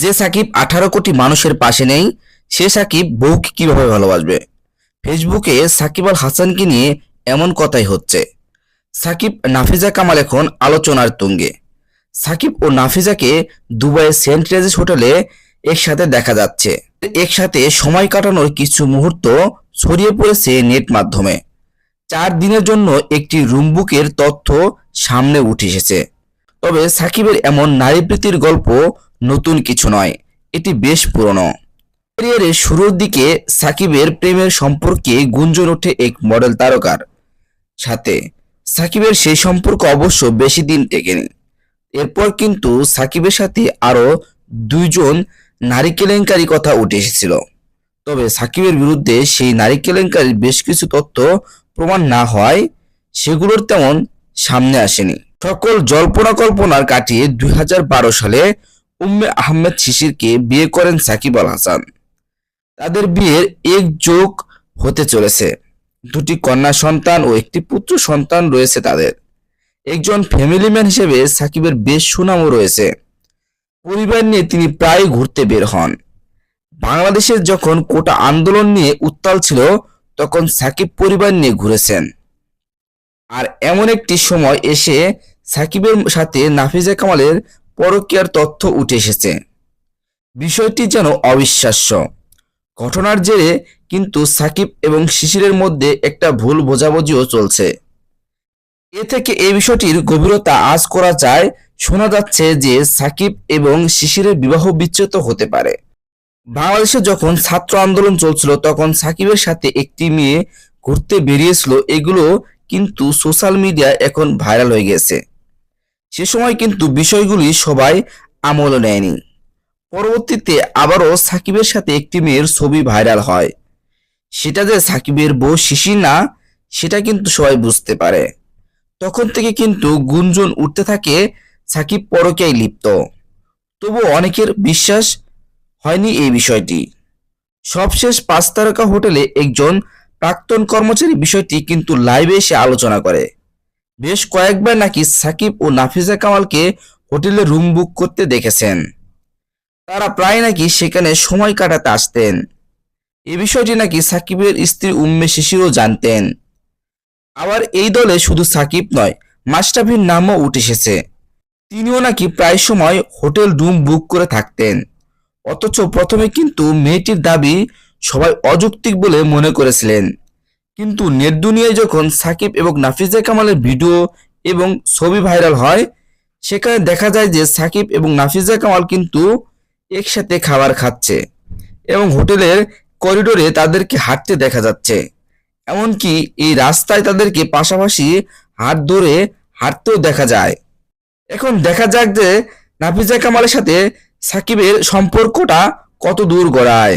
যে সাকিব আঠারো কোটি মানুষের পাশে নেই, সে সাকিব বউকে কীভাবে ভালোবাসবে? ফেসবুকে সাকিব আল হাসানকে নিয়ে এমন কথাই হচ্ছে। সাকিব নাফিজা কামাল এখন আলোচনার তুঙ্গে। সাকিব ও নাফিজাকে দুবাইয়ের সেন্ট রেজিস হোটেলে একসাথে দেখা যাচ্ছে। একসাথে সময় কাটানোর কিছু মুহূর্ত ছড়িয়ে পড়েছে নেট মাধ্যমে। চার দিনের জন্য একটি রুম বুকের তথ্য সামনে উঠে এসেছে। তবে সাকিবের এমন নারী প্রীতির গল্প নতুন কিছু নয়, এটি বেশ পুরনো। ক্যারিয়ারের শুরুর দিকে সাকিবের প্রেমের সম্পর্কে গুঞ্জন ওঠে এক মডেল তারকার। সাথে, সাকিবের সেই সম্পর্ক অবশ্য বেশি দিন টেকেনি। এরপর কিন্তু সাকিবের সাথে আরও দুইজন নারী কেলেঙ্কারি কথা উঠে এসেছিল। তবে সাকিবের বিরুদ্ধে সেই নারী কেলেঙ্কারির বেশ কিছু তথ্য প্রমাণ না হয় সেগুলোর তেমন সামনে আসেনি। সকল জল্পনা কল্পনার কাটিয়ে দুই হাজার বারো সালে উম্মে আহমেদ শিশিরকে বিয়ে করেন সাকিব আল হাসান। তাদের বিয়ের এক যোগ হতে চলেছে। দুটি কন্যা সন্তান ও একটি পুত্র সন্তান রয়েছে তাদের। একজন ফ্যামিলি ম্যান হিসেবে সাকিবের বেশ সুনামও রয়েছে। পরিবার নিয়ে তিনি প্রায় ঘুরতে বের হন। বাংলাদেশের যখন কোটা আন্দোলন নিয়ে উত্তাল ছিল, তখন সাকিব পরিবার নিয়ে ঘুরেছেন। আর এমন একটি সময় এসে সাকিবের সাথে নাফিজা কামালের পরকীয়ার তথ্য উঠে এসেছে। বিষয়টি যেন অবিশ্বাস্য। ঘটনার জেরে কিন্তু সাকিব এবং শিশিরের মধ্যে একটা ভুল বোঝাবুঝিও চলছে। এ থেকে এই বিষয়টির গভীরতা আজ করা যায়, শোনা যাচ্ছে যে সাকিব এবং শিশিরের বিবাহ বিচ্ছেদ হতে পারে। বাংলাদেশে যখন ছাত্র আন্দোলন চলছিল, তখন সাকিবের সাথে একটি মেয়ে ঘুরতে বেরিয়েছিল। এগুলো কিন্তু সোশ্যাল মিডিয়া এখন ভাইরাল হয়ে গেছে। সে সময় কিন্তু বিষয়গুলি সবাই আমল নেয়নি। পরবর্তীতে আবারও সাকিবের সাথে একটি মেয়ের ছবি ভাইরাল হয়। সেটা যে সাকিবের বউ শিশির না, সেটা কিন্তু সবাই বুঝতে পারে। তখন থেকে কিন্তু গুঞ্জন উঠতে থাকে, সাকিব পরকেই লিপ্ত। তবু অনেকের বিশ্বাস হয়নি এই বিষয়টি। সবশেষ পাঁচ তারকা হোটেলে একজন প্রাক্তন কর্মচারী বিষয়টি কিন্তু লাইভে এসে আলোচনা করে। বেশ কয়েকবার নাকি সাকিব ও নাফিজা কামালকে হোটেলে রুম বুক করতে দেখেছেন। তারা প্রায় নাকি সেখানে সময় কাটাতে আসতেন। এ বিষয়টি নাকি সাকিবের স্ত্রী উম্মে শিশিরও জানতেন। আবার এই দলে শুধু সাকিব নয় মাস্টাফির নামও উঠে এসেছে। তিনিও নাকি প্রায় সময় হোটেল রুম বুক করে থাকতেন। অথচ প্রথমে কিন্তু মেয়েটির দাবি সবাই অযৌক্তিক বলে মনে করেছিলেন। কিন্তু নেট দুনিয়ায় যখন সাকিব এবং নাফিজা কামালের ভিডিও এবং ছবি ভাইরাল হয়, সেখানে দেখা যায় যে সাকিব এবং নাফিজা কামাল কিন্তু একসাথে খাবার খাচ্ছে এবং হোটেলের করিডোরে তাদেরকে হাঁটতে দেখা যাচ্ছে। এমনকি এই রাস্তায় তাদেরকে পাশাপাশি হাত ধরে হাঁটতেও দেখা যায়। এখন দেখা যাক যে নাফিজা কামালের সাথে সাকিবের সম্পর্কটা কত দূর গড়ায়।